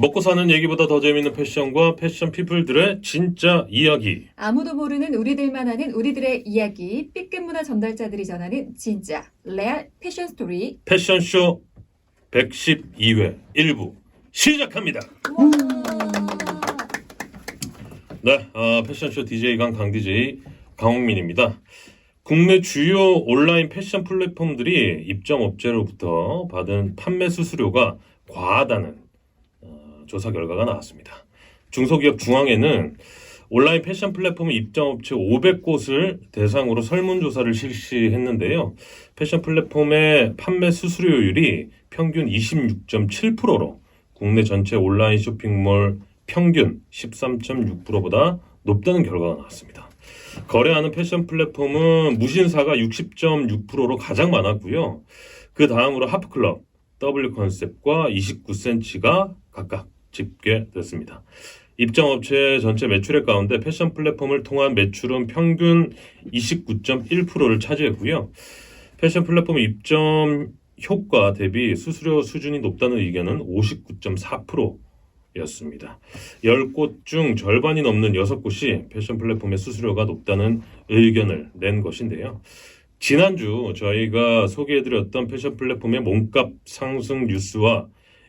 먹고 사는 얘기보다 더 재밌는 패션과 패션 피플들의 진짜 이야기. 아무도 모르는 우리들만 아는 우리들의 이야기, B급 문화 전달자들이 전하는 진짜 레알 패션 스토리. 패션쇼 112회 1부 시작합니다. 네, 아, 패션쇼 DJ 강 강 DJ 강홍민입니다. 국내 주요 온라인 패션 플랫폼들이 입점 업체로부터 받은 판매 수수료가 과하다는 어, 조사 결과가 나왔습니다. 중소기업 중앙에는 온라인 패션 플랫폼 입점 업체 500곳을 대상으로 설문조사를 실시했는데요. 패션 플랫폼의 판매 수수료율이 평균 26.7%로 국내 전체 온라인 쇼핑몰 평균 13.6%보다 높다는 결과가 나왔습니다. 거래하는 패션 플랫폼은 무신사가 60.6%로 가장 많았고요. 그 다음으로 하프클럽, W 컨셉과 29cm가 각각 집계됐습니다. 입점업체 전체 매출액 가운데 패션 플랫폼을 통한 매출은 평균 29.1%를 차지했고요. 패션 플랫폼 입점 효과 대비 수수료 수준이 높다는 의견은 59.4%였습니다. 10곳 중 절반이 넘는 6곳이 패션 플랫폼의 수수료가 높다는 의견을 낸 것인데요. 지난주 저희가 소개해드렸던 패션 플랫폼의 몸값 상승 뉴스와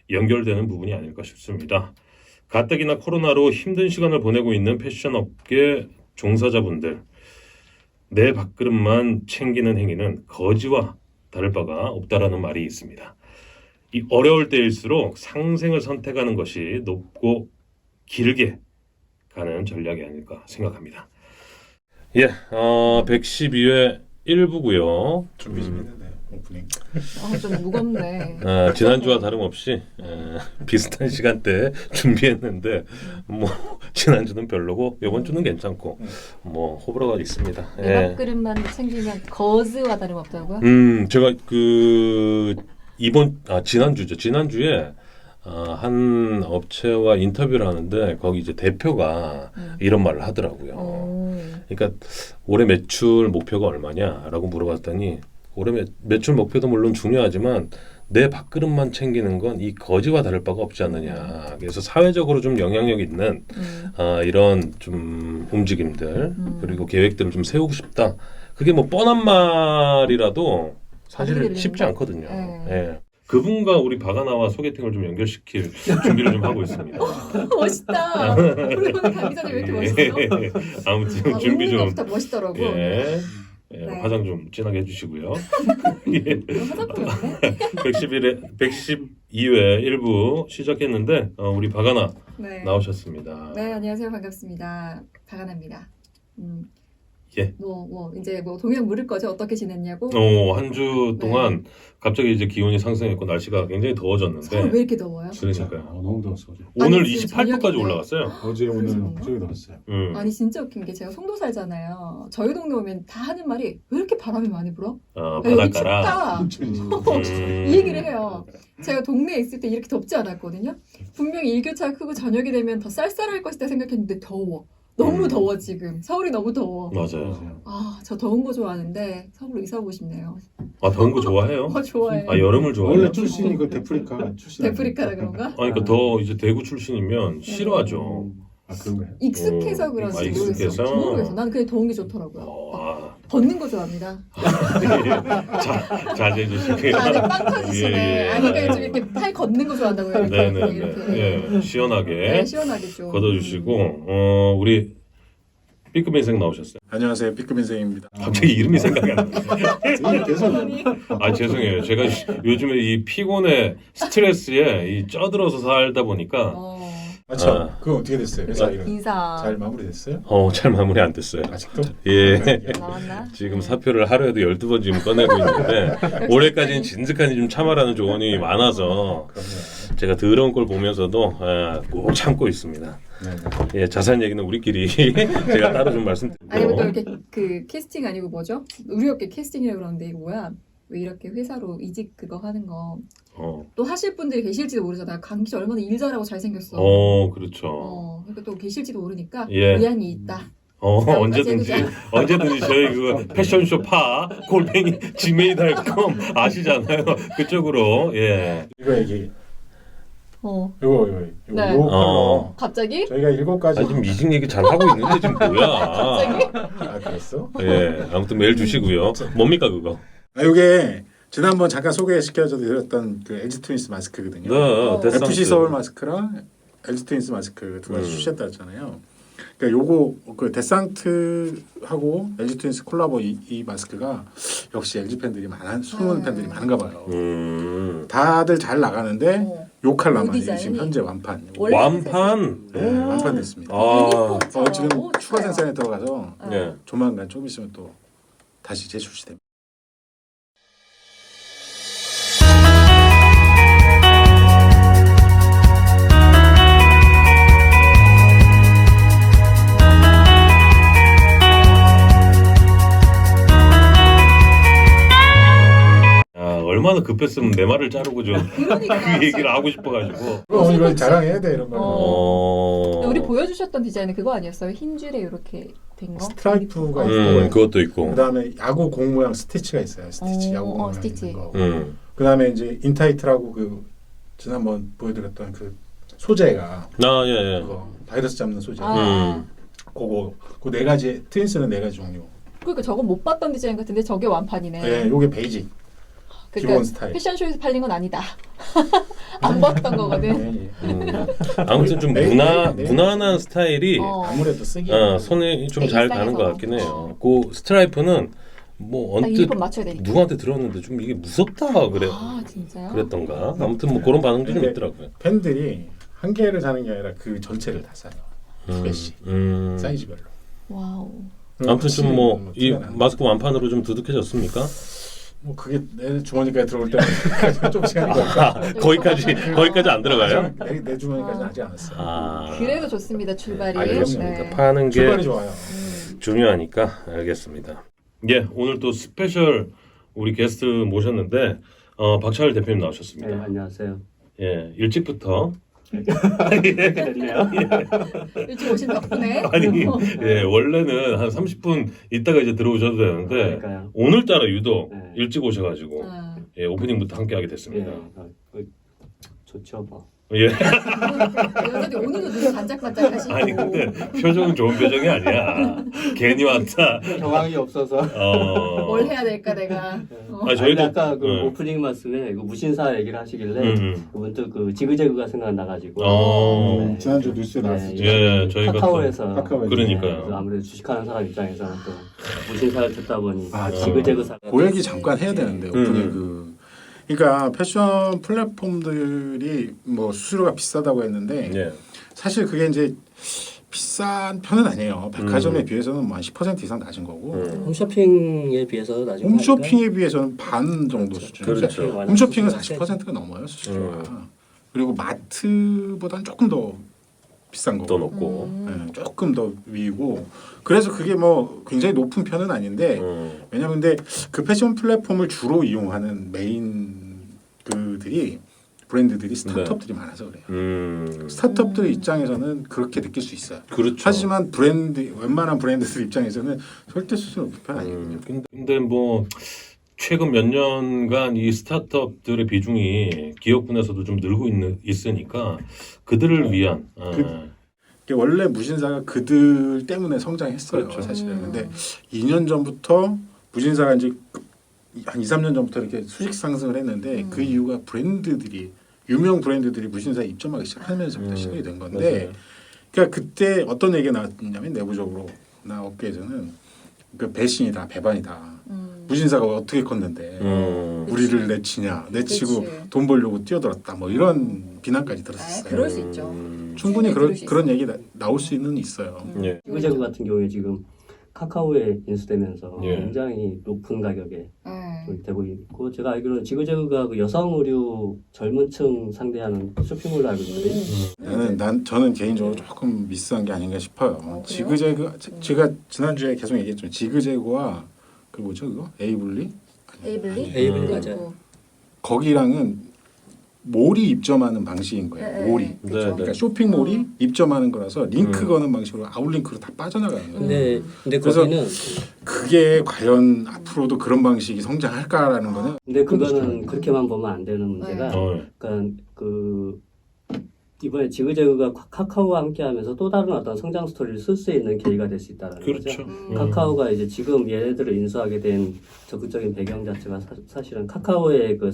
연결되는 부분이 아닐까 싶습니다. 가뜩이나 코로나로 힘든 시간을 보내고 있는 패션 업계 종사자분들 내 밥그릇만 챙기는 행위는 거지와 다를 바가 없다라는 말이 있습니다. 이 어려울 때일수록 상생을 선택하는 것이 높고 길게 가는 전략이 아닐까 생각합니다. 예, 어, 112회 1부고요. 준비 좀 했는데 오프닝. 아, 좀 무겁네. 아, 지난주와 다름없이 에, 비슷한 시간대에 준비했는데 뭐 지난주는 별로고 이번 주는 괜찮고 뭐 호불호가 있습니다. 내 예. 밥그릇만 챙기면 거즈와 다름없다고요? 음, 제가 그 이번 아 지난주죠. 지난주에 어, 한 업체와 인터뷰를 하는데 거기 이제 대표가 음. 이런 말을 하더라고요. 오. 그러니까 올해 매출 목표가 얼마냐라고 물어봤더니 올해 매, 매출 목표도 물론 중요하지만 내 밥그릇만 챙기는 건 이 거지와 다를 바가 없지 않느냐. 그래서 사회적으로 좀 영향력 있는 음. 아, 이런 좀 움직임들 음. 그리고 계획들을 좀 세우고 싶다. 그게 뭐 뻔한 말이라도 사실 쉽지? 않거든요. 네. 예. 그분과 우리 바가나와 소개팅을 좀 연결시킬 준비를 좀 하고 있습니다. 멋있다. 우리 오늘 강 기자님 왜 이렇게 멋있어요? 예. 아무튼 아, 준비 좀 멋있더라고. 예. 예, 네. 화장 좀 진하게 해주시고요. 예. 화장품 없네. 111회, 112회 1부 시작했는데 어, 우리 바가나 네. 나오셨습니다. 네, 안녕하세요. 반갑습니다. 박아나입니다. 음. 예. 뭐, 뭐, 이제 뭐, 동양 물을 거죠? 어떻게 지냈냐고? 어, 한주 네. 동안 갑자기 이제 기온이 상승했고 날씨가 굉장히 더워졌는데 서울 왜 이렇게 더워요? 그러니까요. 아, 너무 더웠어 어제. 오늘 아니, 지금 28도까지 저녁인데. 올라갔어요. 어제 오늘? 엄청 더웠어요. 음. 아니, 진짜 웃긴 게 제가 송도 살잖아요. 저희 동네 오면 다 하는 말이 왜 이렇게 바람이 많이 불어? 어, 야, 여기 바닷가라. 춥다. 음. 이 얘기를 해요. 제가 동네에 있을 때 이렇게 덥지 않았거든요. 분명히 일교차가 크고 저녁이 되면 더 쌀쌀할 것이다 생각했는데 더워. 너무 음. 더워 지금. 서울이 너무 더워. 맞아요. 아, 저 더운 거 좋아하는데 서울로 이사 오고 싶네요. 아 더운 거 좋아해요? 어, 좋아해. 아 여름을 좋아해요? 원래 출신이 그 데프리카 출신. 데프리카라 그런가? 아니 그러니까 더 이제 대구 출신이면 싫어하죠. 아 그런가요? 익숙해서 어, 그런지 아, 모르겠어. 익숙해서? 모르겠어. 난 그냥 더운 게 좋더라고요. 어, 아, 벗는 거 좋아합니다. 자, 자제해 주시고요. 아, 네, 빵 터지시네. 예, 예. 아니, 그러니까 좀 이렇게 팔 걷는 거 좋아한다고요. 이렇게. 네네네. 이렇게. 예, 시원하게 네, 시원하게 좀. 걷어주시고 어 우리 B급 인생 나오셨어요. 안녕하세요 B급 인생입니다. 갑자기 이름이 생각이 안 나요. 아, 계속 아니, 아 죄송해요. 제가 요즘에 이 피곤에 스트레스에 이 쪄들어서 살다 보니까 어, 아참 아. 그거 어떻게 됐어요? 회사 일은 인사. 잘 마무리됐어요? 어 잘 마무리 안 됐어요. 아직도? 예. 나왔나? 지금 사표를 하루에도 12번 지금 꺼내고 있는데 올해까지는 진득하니 좀 참아라는 조언이 많아서 그럼요. 제가 더러운 걸 보면서도 아, 꼭 참고 있습니다. 네. 네. 예, 자세한 얘기는 우리끼리 제가 따로 좀 아니면 또 말씀드리고 이렇게 그 캐스팅 아니고 뭐죠? 우리 업계 캐스팅이라 그러는데 이거 뭐야? 왜 이렇게 회사로 이직 그거 하는 거또 어, 하실 분들이 계실지도 모르잖아요. 강 기자 얼마나 일 잘하고 잘생겼어. 어 그렇죠. 어, 그러니까 또 계실지도 모르니까 예. 의향이 있다. 어, 자, 언제든지 해보자. 언제든지 저희 그 패션쇼 파 골뱅이 gmail.com 아시잖아요. 그쪽으로 예. 이거 얘기 어. 이거 이거 이거 네. 요 어. 갑자기? 저희가 일곱 가지 아, 지금 미직 얘기 잘 하고 있는데 지금 뭐야? 아 그랬어? 예, 아무튼 메일 주시고요. 뭡니까 그거? 아 이게 지난번 잠깐 소개시켜 드렸던 그 LG 트윈스 마스크거든요. 네, 어. 데스상트. FC 서울 마스크랑 LG 트윈스 마스크 두 가지 음. 출시했다 했잖아요. 그러니까 요거 그 데상트하고 LG 트윈스 콜라보 이, 이 마스크가 역시 LG 팬들이 많은 숨은 음. 팬들이 많은가 봐요. 음, 다들 잘 나가는데 어. 요 컬러만 요 디자인이? 지금 현재 완판. 완판. 네, 오. 완판 됐습니다. 아, 어, 지금 오, 추가. 생산에 들어가서 어. 예. 조만간 좀 있으면 또 다시 재출시됩니다. 얼마나 급했으면 내 말을 자르고 좀 그러니까. 그 얘기를 하고 싶어가지고. 어, 이거 자랑해야 돼 이런 거. 어. 근데 우리 보여주셨던 디자인은 그거 아니었어요? 흰 줄에 이렇게 된 거? 스트라이프가 어, 있고. 음, 그것도 있고. 그다음에 야구 공 모양 스티치가 있어요. 스티치 어, 야구 공 어, 모양 스티치. 있는 거. 음. 그다음에 이제 인타이트라고 그 지난번 보여드렸던 그 소재가 아, 예, 예. 그거 바이러스 잡는 소재. 아. 음. 그거 그 네 가지 트윈스는 네 가지 종류. 그러니까 저건 못 봤던 디자인 같은데 저게 완판이네. 네, 요게 베이직 그러니까 기본 스타일. 패션쇼에서 팔린 건 아니다. 안 봤던 거거든. 네, 예. 음. 아무튼 좀 네, 무난 네, 네. 무난한 스타일이 어. 아무래도 쓰기. 어, 손에 좀 잘. 가는 것 같긴 해요. 그 스트라이프는 뭐딱 언뜻 유니폼 맞춰야 되니까. 누구한테 들었는데 좀 이게 무섭다 그래 아 진짜요? 그랬던가. 아무튼 뭐 그런 반응도 좀 근데 있더라고요. 팬들이 한 개를 사는 게 아니라 그 전체를 다 사요. 두 개씩 음. 사이즈별로. 와우. 아무튼 좀 뭐이 티가 나는 마스크 완판으로 좀 두둑해졌습니까? 뭐 그게 내 주머니까지 들어올 때까지 좀 시간이 걸려. 아, 거기까지 거기까지 안 들어가요? 내, 내 주머니까지는 아. 아직 안 왔어요. 아, 그래도 좋습니다 출발이. 아, 그럼요. 알겠습니다. 파는 게 출발이 좋아요. 음. 중요하니까 알겠습니다. 예, 오늘 또 스페셜 우리 게스트 모셨는데 어, 박찬일 대표님 네, 나오셨습니다. 안녕하세요. 예, 일찍부터 이렇게 됐네요. 일찍 오신 덕분에. 아니 어. 예, 원래는 한 30분 있다가 이제 들어오셔도 되는데 그러니까요. 오늘따라 유독 네. 일찍 오셔가지고 아, 예, 오프닝부터 함께 하게 예, 됐습니다. 어, 어, 좋죠, 뭐. 예, 여자들이 오늘도 눈이 반짝반짝 하시고. 아니 근데 표정은 좋은 표정이 아니야. 괜히 왔다. 경황이 없어서. 어. 뭘 해야 될까 내가. 어. 아, 저희도- 아까 그 네. 오프닝 말씀에 그 무신사 얘기를 하시길래 음. 문득 그 지그재그가 생각나가지고. 어. 네. 지난주 뉴스에 나왔었죠. 예, 저희가 또- 카카오에서. 카카오에서. 그러니까요. 그래서 아무래도 주식하는 사람 입장에서는 또 무신사를 듣다 보니 아, 지그재그 사. 그 얘기 잠깐 해야 되는데 음. 오프닝 그 그러니까 패션 플랫폼들이 뭐 수수료가 비싸다고 했는데 예. 사실 그게 이제 비싼 편은 아니에요. 백화점에 음. 비해서는 뭐 한 10% 이상 낮은 거고 음. 홈쇼핑에 비해서 나중에. 홈쇼핑에 비해서는 반 정도 그렇죠. 수준. 그렇죠. 홈쇼핑은 40%가 넘어요 수수료가. 그리고 마트보다는 조금 더 비싼 또 거고. 높고. 음. 네, 조금 더 위고 그래서 그게 뭐 굉장히 높은 편은 아닌데 음. 왜냐면 근데 그 패션 플랫폼을 주로 이용하는 메인 그들이 브랜드들이 스타트업들이 많아서 그래요. 음. 스타트업들 입장에서는 그렇게 느낄 수 있어요. 그렇죠. 하지만 브랜드 웬만한 브랜드들 입장에서는 절대 수수료 높은 편 아니거든요. 음, 근데, 근데 뭐 최근 몇 년간 이 스타트업들의 비중이 기업군에서도 좀 늘고 있는, 있으니까 그들을 위한 어, 그- 이게 원래 무신사가 그들 때문에 성장했어요. 그렇죠. 사실은. 음. 근데 2년 전부터 무신사가 이제 한 2, 3년 전부터 이렇게 수직 상승을 했는데 음. 그 이유가 브랜드들이 유명 브랜드들이 무신사에 입점하기 시작하면서부터 음, 시작이 된 건데 맞아요. 그러니까 그때 어떤 얘기가 나왔냐면 내부적으로 나 업계에서는 그 배신이다 배반이다 음. 무신사가 어떻게 컸는데 음. 우리를 내치냐 내치고 그치. 돈 벌려고 뛰어들었다 뭐 이런 비난까지 아, 들었었어요. 그럴 수 있죠. 음. 충분히 충분히 그런 그런 얘기 나, 나올 수는 있어요. 음. 예. 지그재그 같은 경우에 지금 카카오에 인수되면서 예. 굉장히 높은 가격에 네. 거의 되고 있고 제가 알기로는 지그재그가 그 여성 의류 젊은층 상대하는 쇼핑몰로 알고 있거든요. 음. 나는 난 저는 개인적으로 조금 미스한 게 아닌가 싶어요. 그래요? 지그재그 제- 제가 지난주에 계속 얘기했지만 지그재그와 그 뭐죠 그거 에이블리 에이블리? 에이블리 네, 맞아요. 있고. 거기랑은 몰이 입점하는 방식인 거예요. 네, 몰이. 네, 네, 그쵸. 네. 그러니까 쇼핑몰이 음. 입점하는 거라서 링크 음. 거는 방식으로 아웃링크로 다 빠져나가는 거예요. 근데 근데 그래서- 거기는 그게 과연 앞으로도 그런 방식이 성장할까라는 거는 근데 그거는 그렇게만 보면 안 되는 문제가 네. 어, 그러니까 그 이번에 지그재그가 카- 카카오와 함께하면서 또 다른 어떤 성장 스토리를 쓸 수 있는 계기가 될 수 있다는 그렇죠. 거죠. 음. 카카오가 이제 지금 얘네들을 인수하게 된 적극적인 배경 자체가 사, 실은 카카오의 그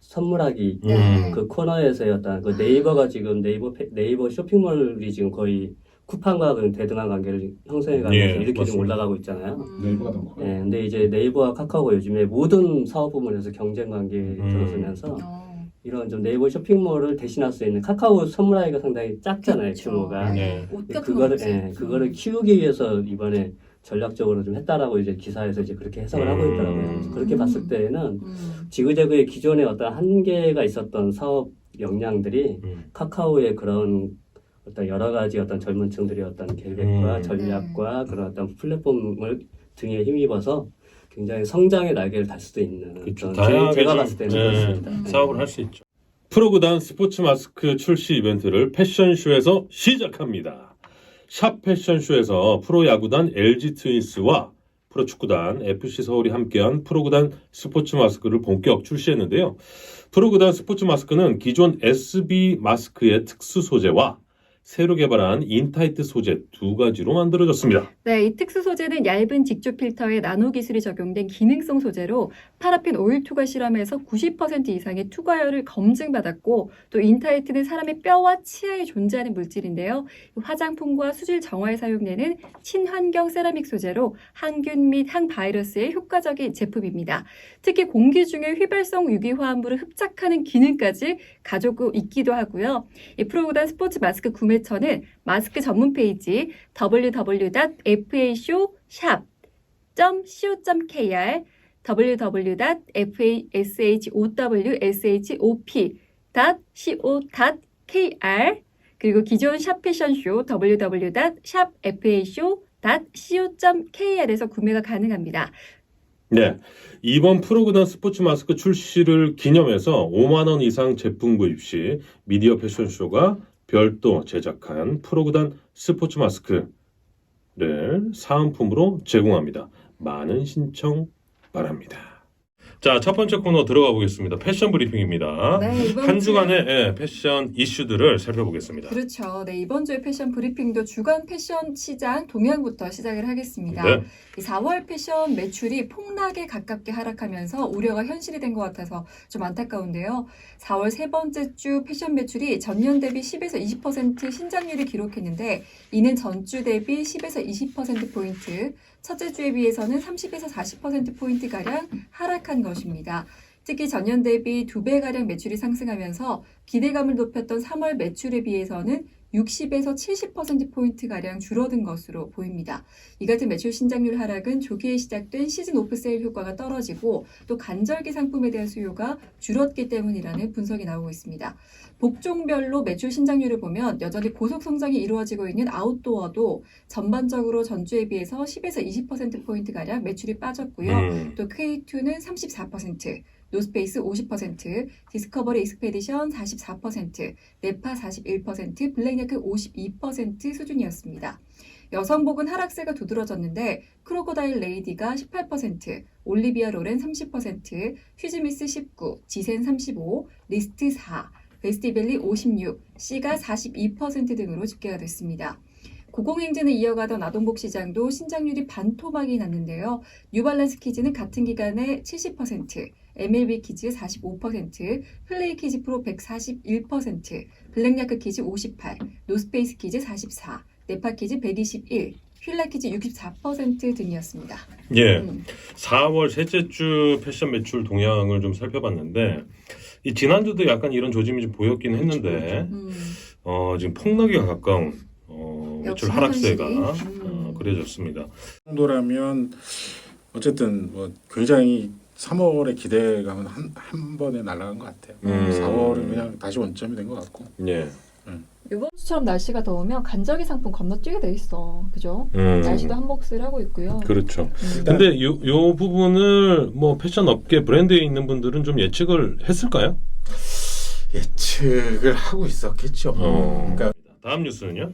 선물하기 네. 그 코너에서의 어떤 그 네이버가 지금 네이버 페- 네이버 쇼핑몰이 지금 거의 쿠팡과 그 대등한 관계를 형성해가면서 예, 이렇게 좀 맞습니다. 올라가고 있잖아요. 음. 네이버가 너무 커요. 예, 근데 이제 네이버와 카카오가 요즘에 모든 사업 부문에서 경쟁 관계에 음. 들어서면서 어. 이런 좀 네이버 쇼핑몰을 대신할 수 있는 카카오 선물하기가 상당히 작잖아요, 그쵸. 규모가. 네. 옷 같은 그거를 거 예, 그거를 키우기 위해서 이번에 전략적으로 좀 했다라고 이제 기사에서 이제 그렇게 해석을 하고 음. 있더라고요. 그래서 그렇게 봤을 때는 음. 지그재그의 기존의 어떤 한계가 있었던 사업 역량들이 음. 카카오의 그런 어떤 여러 가지 어떤 젊은 층들의 어떤 계획과 음. 전략과 그런 어떤 플랫폼을 등에 힘입어서 굉장히 성장의 날개를 달 수도 있는 그쵸. 어떤 다양하게 제- 제가 좀, 봤을 때는 네, 그렇습니다. 음. 네. 사업을 할 수 있죠. 프로그단 스포츠 마스크 출시 이벤트를 패션쇼에서 시작합니다. 샵 패션쇼에서 프로야구단 LG 트윈스와 프로축구단 FC 서울이 함께한 프로구단 스포츠 마스크를 본격 출시했는데요. 프로구단 스포츠 마스크는 기존 SB 마스크의 특수 소재와 새로 개발한 인타이트 소재 두 가지로 만들어졌습니다. 네, 이 특수 소재는 얇은 직조 필터에 나노 기술이 적용된 기능성 소재로 파라핀 오일 투과 실험에서 90% 이상의 투과율을 검증받았고 또 인타이트는 사람의 뼈와 치아에 존재하는 물질인데요. 화장품과 수질 정화에 사용되는 친환경 세라믹 소재로 항균 및 항바이러스에 효과적인 제품입니다. 특히 공기 중에 휘발성 유기화합물을 흡착하는 기능까지 가지고 있기도 하고요. 이 프로구단 스포츠 마스크 구매 처는 마스크 전문 페이지 www.fashoshop.co.kr www.fashowshop.co.kr 그리고 기존 샵 패션쇼 www.shopfashow.co.kr에서 구매가 가능합니다. 네. 이번 프로그단 스포츠 마스크 출시를 기념해서 5만 원 이상 제품 구입 시 미디어 패션쇼가 별도 제작한 프로그단 스포츠 마스크를 사은품으로 제공합니다. 많은 신청 바랍니다. 자, 첫 번째 코너 들어가 보겠습니다. 패션 브리핑입니다. 네, 이번 한 주- 주간의 예, 패션 이슈들을 살펴보겠습니다. 그렇죠. 네, 이번 주의 패션 브리핑도 주간 패션 시장 동향부터 시작을 하겠습니다. 네. 이 4월 패션 매출이 폭락에 가깝게 하락하면서 우려가 현실이 된 것 같아서 좀 안타까운데요. 4월 세 번째 주 패션 매출이 전년 대비 10에서 20% 신장률을 기록했는데 이는 전주 대비 10에서 20%포인트, 첫째 주에 비해서는 30에서 40%포인트가량 하락한 것입니다. 특히 전년 대비 두 배가량 매출이 상승하면서 기대감을 높였던 3월 매출에 비해서는 60에서 70%포인트가량 줄어든 것으로 보입니다. 이 같은 매출 신장률 하락은 조기에 시작된 시즌 오프 세일 효과가 떨어지고 또 간절기 상품에 대한 수요가 줄었기 때문이라는 분석이 나오고 있습니다. 복종별로 매출 신장률을 보면 여전히 고속 성장이 이루어지고 있는 아웃도어도 전반적으로 전주에 비해서 10에서 20%포인트 가량 매출이 빠졌고요. 음, 또 K2는 34%, 노스페이스 50%, 디스커버리 익스페디션 44%, 네파 41%, 블랙야크 52% 수준이었습니다. 여성복은 하락세가 두드러졌는데 크로코다일 레이디가 18%, 올리비아 로렌 30%, 휴즈미스 19, 지센 35, 리스트 4, 베스티벨리 56, C가 42% 등으로 집계가 됐습니다. 고공행진을 이어가던 아동복 시장도 신장률이 반토막이 났는데요. 뉴발란스 키즈는 같은 기간에 70%, MLB 키즈 45%, 플레이 키즈 프로 141%, 블랙야크 키즈 58, 노스페이스 키즈 44, 네파 키즈 121, 휠라 키즈 64% 등이었습니다. 예. 음. 4월 셋째 주 패션 매출 동향을 좀 살펴봤는데 이 지난주도 약간 이런 조짐이 좀 보였긴 했는데 음. 어, 지금 폭락에 가까운 어, 매출 하락세가 현실이. 음. 어, 그려졌습니다. 그 정도라면 어쨌든 뭐 굉장히 3월의 기대감은 한, 한 번에 날아간 것 같아요. 음. 4월은 그냥 다시 원점이 된 것 같고. 예. 이번 주처럼 날씨가 더우면 간절기 상품 건너뛰게 돼 있어. 그죠? 음, 날씨도 한 몫을 하고 있고요. 그렇죠. 음. 근데 요, 요 부분을 뭐 패션 업계 브랜드에 있는 분들은 좀 예측을 했을까요? 예측을 하고 있었겠죠. 어. 그러니까 다음 뉴스는요?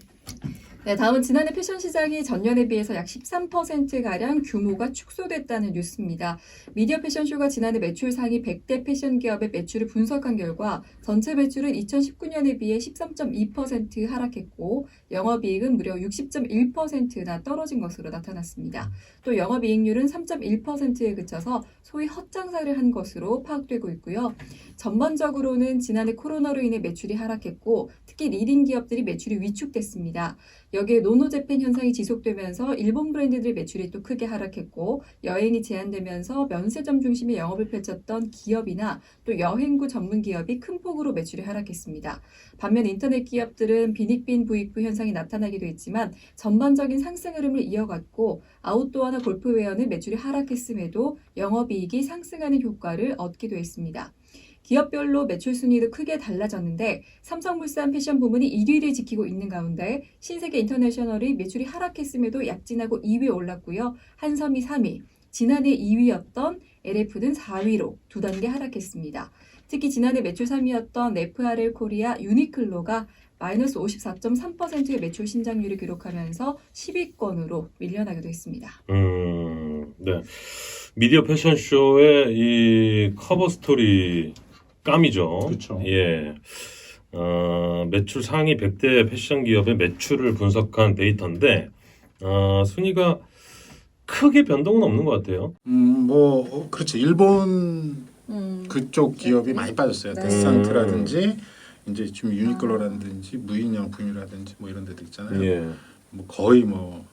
네, 다음은 지난해 패션 시장이 전년에 비해서 약 13%가량 규모가 축소됐다는 뉴스입니다. 미디어 패션쇼가 지난해 매출 상위 100대 패션 기업의 매출을 분석한 결과 전체 매출은 2019년에 비해 13.2% 하락했고 영업이익은 무려 60.1%나 떨어진 것으로 나타났습니다. 또 영업이익률은 3.1%에 그쳐서 소위 헛장사를 한 것으로 파악되고 있고요. 전반적으로는 지난해 코로나로 인해 매출이 하락했고 특히 리딩 기업들이 매출이 위축됐습니다. 여기에 노노재팬 현상이 지속되면서 일본 브랜드들 매출이 또 크게 하락했고 여행이 제한되면서 면세점 중심의 영업을 펼쳤던 기업이나 또 여행구 전문 기업이 큰 폭으로 매출이 하락했습니다. 반면 인터넷 기업들은 빈익빈 부익부 현상이 나타나기도 했지만 전반적인 상승 흐름을 이어갔고 아웃도어나 골프웨어는 매출이 하락했음에도 영업이익이 상승하는 효과를 얻기도 했습니다. 기업별로 매출 순위도 크게 달라졌는데 삼성물산 패션 부문이 1위를 지키고 있는 가운데 신세계 인터내셔널이 매출이 하락했음에도 약진하고 2위에 올랐고요. 한섬이 3위, 지난해 2위였던 LF는 4위로 두 단계 하락했습니다. 특히 지난해 매출 3위였던 FRL 코리아 유니클로가 마이너스 54.3%의 매출 신장률을 기록하면서 10위권으로 밀려나기도 했습니다. 음, 네. 미디어 패션쇼의 이 커버 스토리 감이죠. 그렇죠. 예. 어, 매출 상위 100대 패션 기업의 매출을 분석한 데이터인데, 어, 순위가 크게 변동은 없는 것 같아요. 음, 뭐 어, 그렇죠. 일본 음, 그쪽 기업이 많이 빠졌어요. 네. 데스상트라든지 이제 지금 유니클로라든지 무인양품이라든지 뭐 이런 데들 있잖아요. 예. 뭐 거의 뭐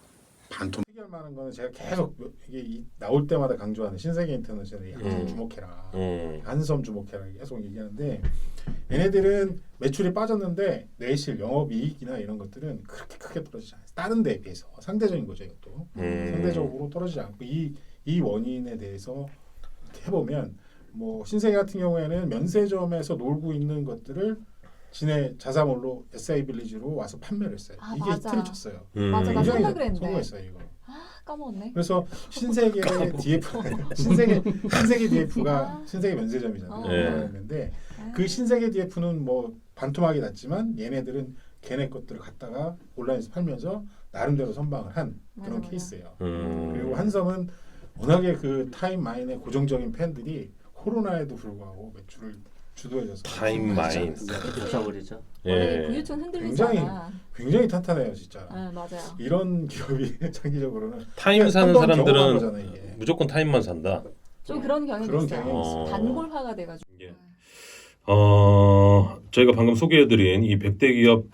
반토. 해결 만한 거는 제가 계속 이게 이- 나올 때마다 강조하는 신세계 인터내셔널이 한섬 음. 주목해라. 음. 한섬 주목해라 계속 얘기하는데 얘네들은 매출이 빠졌는데 내실 영업이익이나 이런 것들은 그렇게 크게 떨어지지 않아요. 다른 데에 비해서 상대적인 거죠 이것도 음. 상대적으로 떨어지지 않고 이, 이 원인에 대해서 이렇게 해보면 뭐 신세계 같은 경우에는 면세점에서 놀고 있는 것들을 지네 자사몰로 SI 빌리지로 와서 판매를 했어요. 아, 이게 맞아. 히트를 쳤어요. 음. 맞아, 나 굉장히 생각을 했는데. 성공했어요 이거. 까먹었네. 그래서 신세계 DF 신세계 신세계 DF가 아. 신세계 면세점이잖아요. 어. 네. 있는데 그 신세계 DF는 뭐 반토막이 났지만 얘네들은 걔네 것들을 갖다가 온라인에서 팔면서 나름대로 선방을 한 맞아, 그런 맞아. 케이스예요. 음. 그리고 한섬은 워낙에 그 타임마인의 고정적인 팬들이 코로나에도 불구하고 매출을 주도해줘서 타임 마인. 붙여버리죠. 원래 예. 부유층 흔들리잖아. 굉장히 탄탄해요 진짜. 네, 맞아요. 이런 기업이 장기적으로는 타임 사는 한번 경험한 사람들은 거잖아요, 이게. 무조건 타임만 산다. 좀 그런 경향이 그런 있어요. 경향이 있어요. 단골화가 돼가지고. 예. 어, 저희가 방금 소개해드린 이 100대 기업,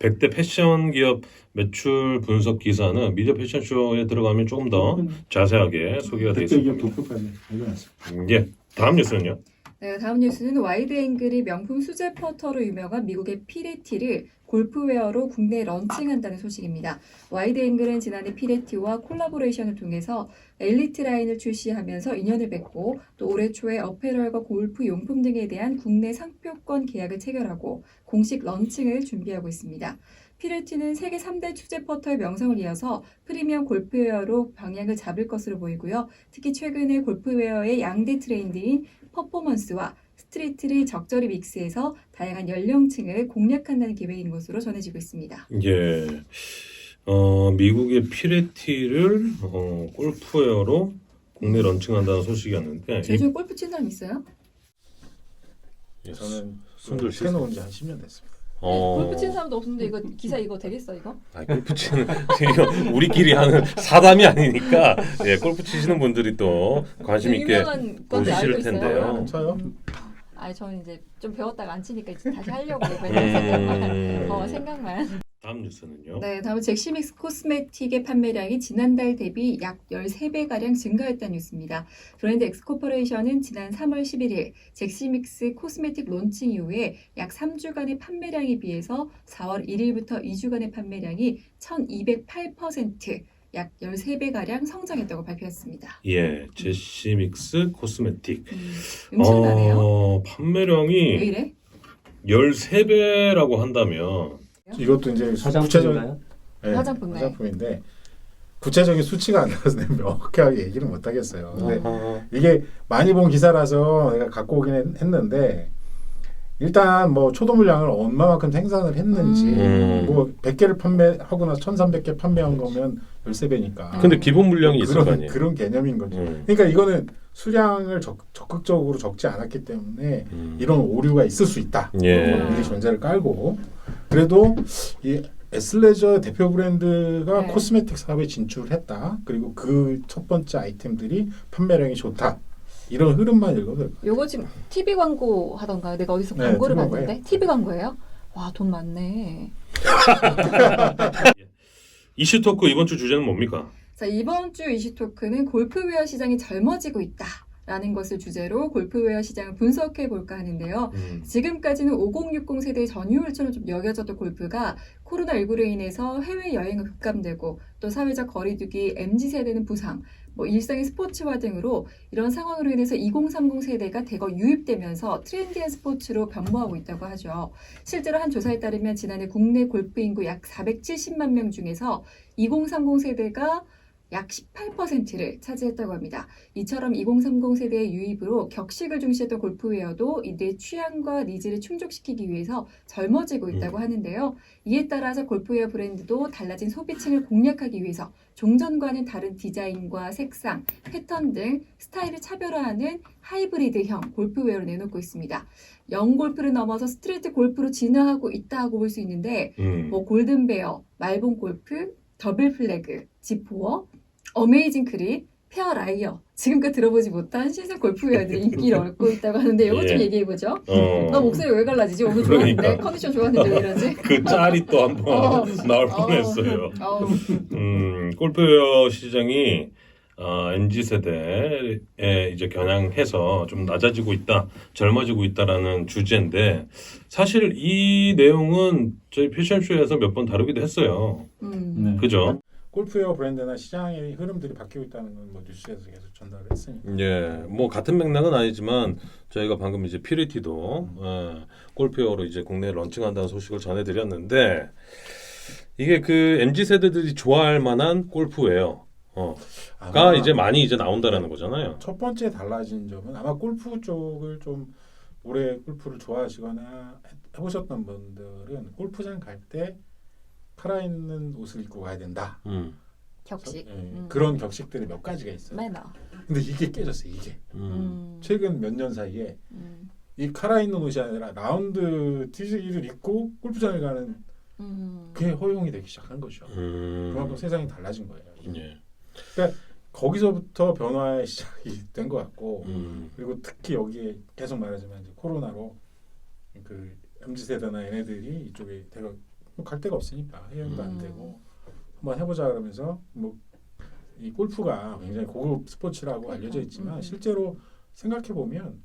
100대 패션 기업 매출 분석 기사는 미디어 패션쇼에 들어가면 조금 더 자세하게 소개가 되어 있습니다. 도표까지 올려놨습니다. 예. 다음 뉴스는요? 네, 다음 뉴스는 와이드 앵글이 명품 수제 퍼터로 유명한 미국의 피레티를 골프웨어로 국내에 런칭한다는 소식입니다. 와이드 앵글은 지난해 피레티와 콜라보레이션을 통해서 엘리트 라인을 출시하면서 인연을 맺고 또 올해 초에 어페럴과 골프 용품 등에 대한 국내 상표권 계약을 체결하고 공식 런칭을 준비하고 있습니다. 피레티는 세계 3대 추제 퍼터의 명성을 이어서 프리미엄 골프웨어로 방향을 잡을 것으로 보이고요. 특히 최근에 골프웨어의 양대 트렌드인 퍼포먼스와 스트리트를 적절히 믹스해서 다양한 연령층을 공략한다는 계획인 것으로 전해지고 있습니다. 예. 어, 미국의 피레티를 어, 골프웨어로 국내 런칭한다는 소식이었는데 이- 제주에 골프 친 사람 있어요? 예, 저는 손들 새 놓은 지 한 10년 됐습니다. 어, 골프 친 사람도 없는데 이거 기사 이거 되겠어 이거? 아니, 골프 치는 이거 우리끼리 하는 사담이 아니니까 예, 골프 치시는 분들이 또 관심 있게 유명한 보실 알고 있어요. 텐데요. 쳐요? 음. 아니 저는 이제 좀 배웠다가 안 치니까 이제 다시 하려고 맨날 생각만 음. 어, 생각만. 다음 뉴스는요? 네, 다음 잭시믹스 코스메틱의 판매량이 지난달 대비 약 13배가량 증가했다는 뉴스입니다. 브랜드 엑스코퍼레이션은 지난 3월 11일 잭시믹스 코스메틱 론칭 이후에 약 3주간의 판매량에 비해서 4월 1일부터 2주간의 판매량이 1208%, 약 13배가량 성장했다고 발표했습니다. 예, 제시믹스 코스메틱. 음, 엄청나네요. 어, 왜 판매량이 이래? 13배라고 한다면 이것도 이제 구체적인 화장품인가요? 네, 화장품, 네. 화장품인데 구체적인 수치가 안 나와서 내가 명확하게 얘기를 못 하겠어요. 근데 어허. 이게 많이 본 기사라서 내가 갖고 오긴 했- 했는데 일단 뭐 초도 물량을 얼마만큼 생산을 했는지 음. 뭐 100개를 판매하고 나서 1,300개 판매한 거면 13배니까. 근데 기본 물량이 있을 거 그런 아니에요. 그런 개념인 거죠. 음. 그러니까 이거는 수량을 적, 적극적으로 적지 않았기 때문에 음. 이런 오류가 있을 수 있다. 예. 어, 미리 전제를 깔고 그래도 이 에슬레저 대표 브랜드가 네. 코스메틱 사업에 진출했다. 그리고 그 첫 번째 아이템들이 판매량이 좋다. 이런 흐름만 읽어도 될 거예요. 요거 지금 TV 광고 하던가요? 내가 어디서 네, 광고를 TV 봤는데 광고예요. TV 광고예요? 와 돈 많네. 이슈 토크 이번 주 주제는 뭡니까? 자 이번 주 이슈 토크는 골프웨어 시장이 젊어지고 있다. 라는 것을 주제로 골프웨어 시장을 분석해 볼까 하는데요. 음. 지금까지는 5060 세대의 전유물처럼 좀 여겨졌던 골프가 코로나19로 인해서 해외여행을 급감되고 또 사회적 거리두기, MZ세대는 부상, 뭐 일상의 스포츠화 등으로 이런 상황으로 인해서 2030 세대가 대거 유입되면서 트렌디한 스포츠로 변모하고 있다고 하죠. 실제로 한 조사에 따르면 지난해 국내 골프 인구 약 470만 명 중에서 2030 세대가 약 18%를 차지했다고 합니다. 이처럼 2030 세대의 유입으로 격식을 중시했던 골프웨어도 이들의 취향과 니즈를 충족시키기 위해서 젊어지고 있다고 하는데요. 이에 따라서 골프웨어 브랜드도 달라진 소비층을 공략하기 위해서 종전과는 다른 디자인과 색상, 패턴 등 스타일을 차별화하는 하이브리드형 골프웨어를 내놓고 있습니다. 영골프를 넘어서 스트리트 골프로 진화하고 있다고 볼 수 있는데 음. 뭐 골든베어, 말본 골프, 더블 플래그, 지포어, 어메이징 크리, 페어 라이어 지금껏 들어보지 못한 신생 골프웨어들이 인기를 얻고 있다고 하는데 이거 좀 예. 얘기해 보죠. 어. 나 목소리 왜 갈라지지? 오늘 좋았는데 그러니까. 컨디션 좋았는데 왜 이러지? 그 짤이 또 한번 어. 나올 어. 뻔했어요. 어, 음, 골프웨어 시장이 어, MZ 세대에 이제 겨냥해서 좀 낮아지고 있다, 젊어지고 있다라는 주제인데 사실 이 내용은 저희 패션쇼에서 몇 번 다루기도 했어요. 음. 그죠? 골프웨어 브랜드나 시장의 흐름들이 바뀌고 있다는 건 뭐 뉴스에서 계속 전달을 했으니까. 예, 뭐 같은 맥락은 아니지만 저희가 방금 이제 퓨리티도 어, 골프웨어로 이제 국내에 런칭한다는 소식을 전해드렸는데 이게 그 MZ 세대들이 좋아할 만한 골프웨어가 아마 이제 많이 이제 나온다라는 거잖아요. 첫 번째 달라진 점은 아마 골프 쪽을 좀 오래 골프를 좋아하시거나 해- 해보셨던 분들은 골프장 갈때 살아있는 옷을 입고 가야 된다. 음, 격식. 예, 음. 그런 격식들이 몇 가지가 있어요. 매너. 근데 이게 깨졌어요. 이게 음. 음. 최근 몇 년 사이에 음. 이 살아있는 옷이 아니라 라운드 티셔츠를 입고 골프장에 가는 음. 그게 허용이 되기 시작한 거죠. 음. 그만큼 세상이 달라진 거예요. 예. 거기서부터 변화의 시작이 된 것 같고 음. 그리고 특히 여기에 계속 말하지만 이제 코로나로 그 MZ 세대나 얘네들이 이쪽에 뭐 갈 데가 없으니까 해외도 안 음. 되고 한번 해보자 그러면서 뭐 이 골프가 굉장히 고급 스포츠라고 알려져 있지만 음. 실제로 생각해 보면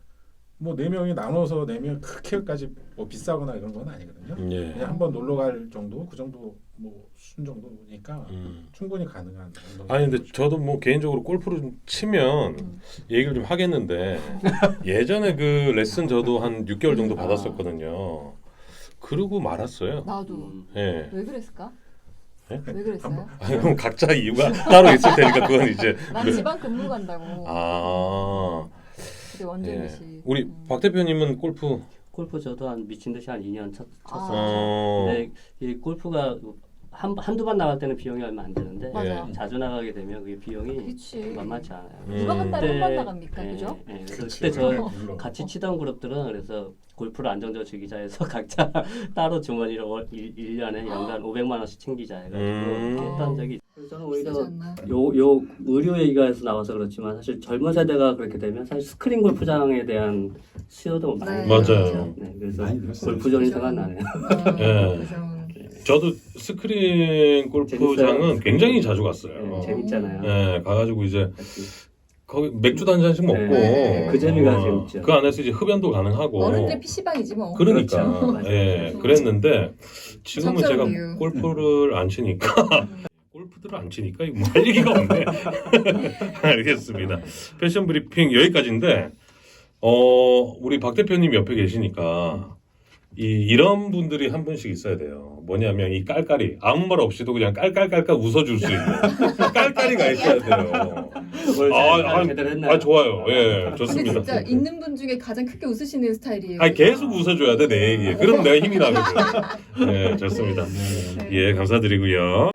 뭐 네 명이 나눠서 네명 그렇게까지 뭐 비싸거나 이런 건 아니거든요. 예. 그냥 한번 놀러 갈 정도 그 정도 뭐 수준 정도니까 음. 충분히 가능한. 아니 근데 저도 뭐 개인적으로 골프를 좀 치면 음. 얘기를 좀 하겠는데 예전에 그 레슨 저도 한 6개월 정도 받았었거든요. 그러고 말았어요. 나도 음. 예. 왜 그랬을까? 예? 왜 그랬어요? 아, 그럼 각자 이유가 따로 있을 테니까 그건 이제 난 지방 근무 간다고. 아 그게 원재미 예. 씨. 우리 음. 박 대표님은 골프 골프 저도 한 미친 듯이 한 2년 쳤, 아. 쳤어요. 어, 근데 이 골프가 한 한두 번 나갈 때는 비용이 얼마 안 되는데 맞아요. 자주 나가게 되면 그게 비용이 그치. 만만치 않아요. 음. 누가 한 달에 한번 그때- 나갑니까? 예, 그죠? 예, 그래서 그치. 그때 저. 같이 치던 그룹들은 그래서 골프를 안정적 즐기자 해서 각자 따로 주머니로 월, 1, 년에 연간 500만 원씩 챙기자 해가지고 음. 이렇게 했던 적이 있어요. 저는 오히려? 요, 요 의료 얘기가에서 나와서 그렇지만 사실 젊은 세대가 그렇게 되면 사실 스크린 골프장에 대한 수요도 많이 네. 맞아요. 네, 그래서. 골프존이 그죠. 생각나네요. 그죠. 저도 스크린 골프장은 재밌어요. 굉장히 자주 갔어요. 네, 재밌잖아요. 예, 가가지고 이제. 거기 맥주도 한 잔씩 먹고. 네, 그 재미가 어, 재밌죠. 그 안에서 이제 흡연도 가능하고. 어른들 PC방이지 뭐. 그러니까. 그렇죠. 맞아요. 예 그랬는데 지금은 제가 이유. 골프를 안 치니까. 골프들을 안 치니까 이거 뭐할 얘기가 없네. 알겠습니다. 패션 브리핑 여기까지인데 어 우리 박 대표님 옆에 계시니까 이 이런 분들이 한 분씩 있어야 돼요. 뭐냐면 이 깔깔이. 아무 말 없이도 그냥 깔깔깔깔 웃어줄 수 있는. 깔깔이가 있어야 돼요 아, 잘 아, 제대로 했나요? 아 좋아요. 예, 근데 좋습니다. 진짜 있는 분 중에 가장 크게 웃으시는 스타일이에요. 아니 계속 웃어줘야 돼 내 얘기. 그럼 내가 힘이 나거든. 네, 좋습니다. 네. 예, 감사드리고요.